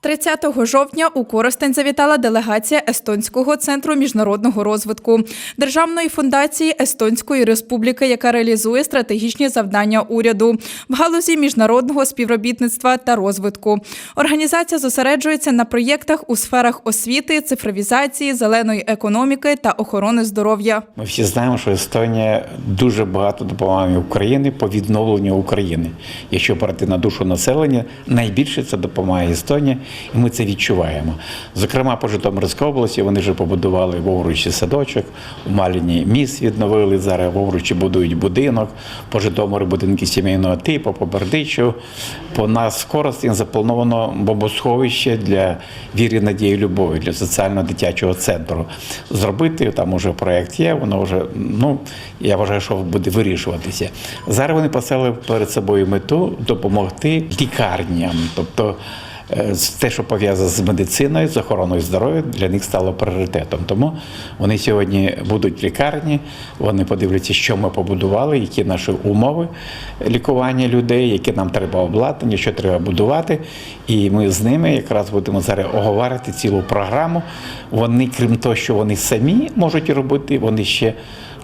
30 жовтня у Коростень завітала делегація Естонського центру міжнародного розвитку Державної фундації Естонської Республіки, яка реалізує стратегічні завдання уряду в галузі міжнародного співробітництва та розвитку. Організація зосереджується на проєктах у сферах освіти, цифровізації, зеленої економіки та охорони здоров'я. Ми всі знаємо, що Естонія дуже багато допомагає Україні по відновленню України. Якщо брати на душу населення, найбільше це допомагає Естонія, і ми це відчуваємо. Зокрема, по Житомирській області вони вже побудували в садочок, у Маліні міст відновили. Зараз в Овручі будують будинок, по Житомиру будинки сімейного типу, по Бердичу. По нас в заплановано бомбосховище для віри, надії, любові, для соціально-дитячого центру. Зробити там уже проєкт є, воно вже ну я вважаю, що буде вирішуватися. Зараз вони поставили перед собою мету допомогти лікарням, тобто. Е, Те, що пов'язане з медициною, з охороною здоров'я, для них стало пріоритетом. Тому вони сьогодні будуть в лікарні, вони подивляться, що ми побудували, які наші умови лікування людей, які нам треба обладнання, що треба будувати. І ми з ними якраз будемо зараз оговорити цілу програму. Вони, крім того, що вони самі можуть робити, вони ще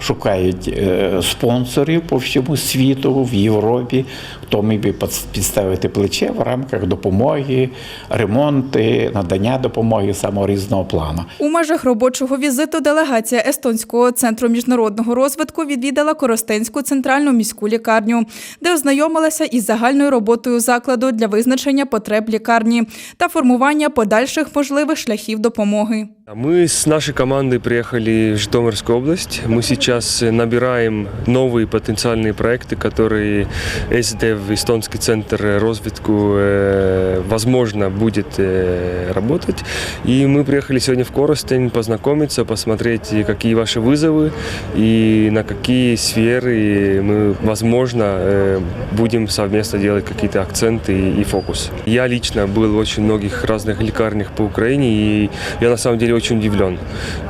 шукають е, спонсорів по всьому світу, в Європі, хто міг би підставити плече в рамках допомоги, ремонти, надання допомоги самого різного плану. У межах робочого візиту делегація Естонського центру міжнародного розвитку відвідала Коростенську центральну міську лікарню, де ознайомилася із загальною роботою закладу для визначення потреб лікарні та формування подальших можливих шляхів допомоги. Мы с нашей командой приехали в Житомирскую область. Мы сейчас набираем новые потенциальные проекты, которые СДВ, Эстонский центр развитку, э, возможно, будет э, работать. И мы приехали сегодня в Коростень познакомиться, посмотреть, какие ваши вызовы и на какие сферы мы, возможно, э, будем совместно делать какие-то акценты и- фокус. Я лично был в очень многих разных лекарнях по Украине, и я на самом деле очень удивлен.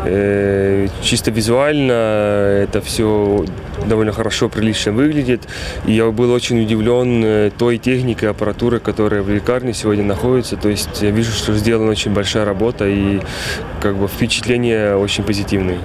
Э, Чисто визуально это все довольно хорошо, прилично выглядит. И я был очень удивлен той техникой, аппаратурой, которая в лекарне сегодня находится. То есть я вижу, что сделана очень большая работа и как бы впечатления очень позитивные.